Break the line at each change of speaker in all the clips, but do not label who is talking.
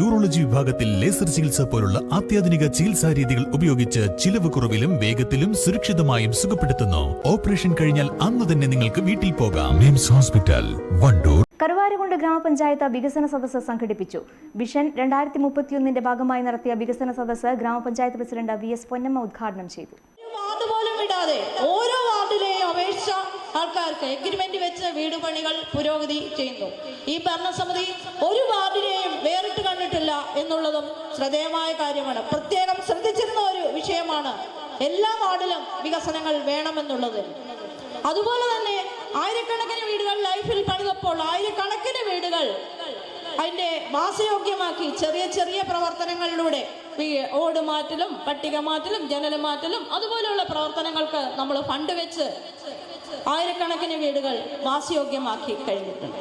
Urology വിഭാഗത്തിൽ laser ചികിത്സ പോലുള്ള അത്യാധുനിക ചികിത്സാ രീതികൾ ഉപയോഗിച്ച് ചിലവ് കുറവിലും വേഗത്തിലും സുരക്ഷിതമായും സുഖപ്പെടുത്തുന്നു. ഓപ്പറേഷൻ കഴിഞ്ഞാൽ അന്ന് തന്നെ നിങ്ങൾക്ക് വീട്ടിൽ പോകാം. മിംസ് ഹോസ്പിറ്റൽ വണ്ടൂർ.
കരുവാരകുണ്ട് ഗ്രാമപഞ്ചായത്ത് വികസന സദസ്സ് സംഘടിപ്പിച്ചു. വിഷൻ രണ്ടായിരത്തി മുപ്പത്തിയൊന്നിന്റെ ഭാഗമായി നടത്തിയ വികസന സദസ്സ് ഗ്രാമപഞ്ചായത്ത് പ്രസിഡന്റ് വി എസ് പൊന്നമ്മ ഉദ്ഘാടനം ചെയ്തു.
വിടാതെ ഓരോ വാർഡിലെയും അപേക്ഷ ആൾക്കാർക്ക് എഗ്രിമെന്റ് വെച്ച് വീട് പണികൾ പുരോഗതി ചെയ്യുന്നു. ഈ ഭരണസമിതി ഒരു വാർഡിനെയും വേറിട്ട് എന്നുള്ളതും ശ്രദ്ധേയമായ കാര്യമാണ്. പ്രത്യേകം ശ്രദ്ധിച്ചിരുന്ന ഒരു വിഷയമാണ് എല്ലാ വാർഡിലും വികസനങ്ങൾ വേണമെന്നുള്ളത്. അതുപോലെ തന്നെ ആയിരക്കണക്കിന് വീടുകൾ ലൈഫിൽ പണിതപ്പോൾ ആയിരക്കണക്കിന് വീടുകൾ അതിന്റെ വാസയോഗ്യമാക്കി ചെറിയ ചെറിയ പ്രവർത്തനങ്ങളിലൂടെ ഓട് മാറ്റലും പട്ടിക മാറ്റലും ജനൽ മാറ്റലും അതുപോലെയുള്ള പ്രവർത്തനങ്ങൾക്ക് നമ്മൾ ഫണ്ട് വെച്ച് ആയിരക്കണക്കിന് വീടുകൾ വാസയോഗ്യമാക്കി കഴിഞ്ഞിട്ടുണ്ട്.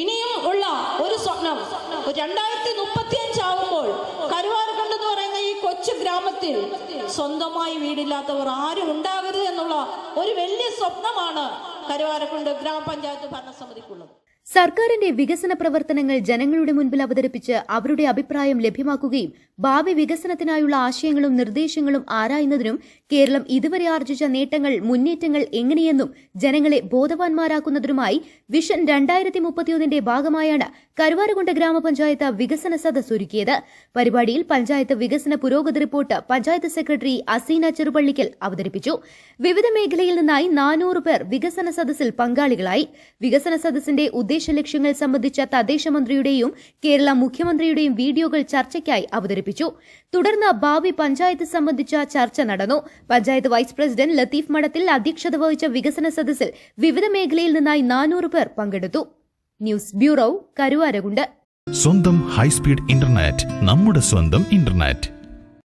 ഇനിയും ഉള്ള സ്വപ്നം. രണ്ടായിരത്തി മുപ്പത്തി അഞ്ചാവുമ്പോൾ കരുവാരക്കണ്ട് എന്ന് പറയുന്ന ഈ കൊച്ചു ഗ്രാമത്തിൽ സ്വന്തമായി വീടില്ലാത്തവർ ആരും ഉണ്ടാകരുത് എന്നുള്ള ഒരു വലിയ സ്വപ്നമാണ് കരുവാരക്കുണ്ട് ഗ്രാമപഞ്ചായത്ത് ഭരണസമിതിക്കുള്ളത്.
സർക്കാരിന്റെ വികസന പ്രവർത്തനങ്ങൾ ജനങ്ങളുടെ മുൻപിൽ അവതരിപ്പിച്ച് അവരുടെ അഭിപ്രായം ലഭ്യമാക്കുകയും ഭാവി വികസനത്തിനായുള്ള ആശയങ്ങളും നിർദ്ദേശങ്ങളും ആരായുന്നതിനും കേരളം ഇതുവരെ ആർജിച്ച നേട്ടങ്ങൾ മുന്നേറ്റങ്ങൾ എങ്ങനെയെന്നും ജനങ്ങളെ ബോധവാന്മാരാക്കുന്നതിനുമായി വിഷൻ രണ്ടായിരത്തി മുപ്പത്തിയൊന്നിന്റെ ഭാഗമായാണ് കരുവാരകുണ്ട് ഗ്രാമപഞ്ചായത്ത് വികസന സദസ് ഒരുക്കിയത്. പരിപാടിയിൽ പഞ്ചായത്ത് വികസന പുരോഗതി റിപ്പോർട്ട് പഞ്ചായത്ത് സെക്രട്ടറി അസീന ചെറുപള്ളിക്കൽ അവതരിപ്പിച്ചു. വിവിധ മേഖലയിൽ നിന്നായി നാനൂറ് പേർ വികസന സദസ്സിൽ പങ്കാളികളായി. വികസന സദസ്സിന്റെ ഉദ്ദേശ ലക്ഷ്യങ്ങൾ സംബന്ധിച്ച തദ്ദേശ മന്ത്രിയുടെയും കേരള മുഖ്യമന്ത്രിയുടെയും വീഡിയോകൾ ചർച്ചയ്ക്കായി അവതരിപ്പിച്ചു. തുടർന്ന് ഭാവി പഞ്ചായത്ത് സംബന്ധിച്ച ചർച്ച നടന്നു. പഞ്ചായത്ത് വൈസ് പ്രസിഡന്റ് ലത്തീഫ് മഠത്തിൽ അധ്യക്ഷത വഹിച്ച വികസന സദസ്സിൽ വിവിധ മേഖലയിൽ നിന്നായി നാനൂറ് പേർ പങ്കെടുത്തു. News bureau Karuvarakundu.
സ്വന്തം ഹൈസ്പീഡ് ഇന്റർനെറ്റ് നമ്മുടെ സ്വന്തം ഇന്റർനെറ്റ്.